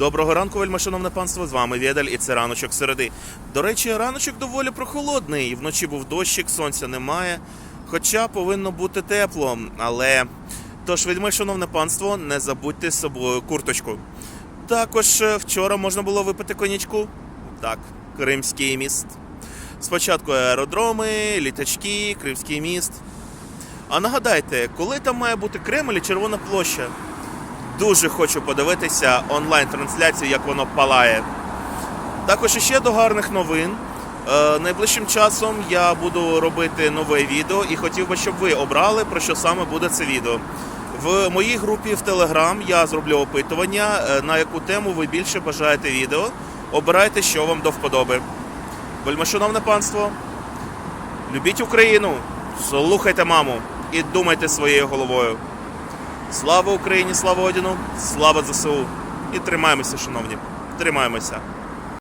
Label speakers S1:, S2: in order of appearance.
S1: Доброго ранку, вельмишановне панство. З вами Відаль і це раночок середи. До речі, раночок доволі прохолодний. Вночі був дощик, сонця немає. Хоча повинно бути тепло. Але тож, вельмишановне панство, не забудьте з собою курточку. Також е, вчора можна було випити конячку. Так, Кримський міст. Спочатку аеродроми, літачки, Кримський міст. А нагадайте, коли там має бути Кремль і Червона площа? Дуже хочу подивитися онлайн-трансляцію, як воно палає. Також іще до гарних новин. Е, найближчим часом я буду робити нове відео і хотів би, щоб ви обрали, про що саме буде це відео. В моїй групі в Telegram я зроблю опитування, е, на яку тему ви більше бажаєте відео. Обирайте, що вам до вподоби. Вельмишановне панство, любіть Україну, слухайте маму і думайте своєю головою. Слава Україні, слава Одіну, слава ЗСУ. І тримаємося, шановні. Тримаємося.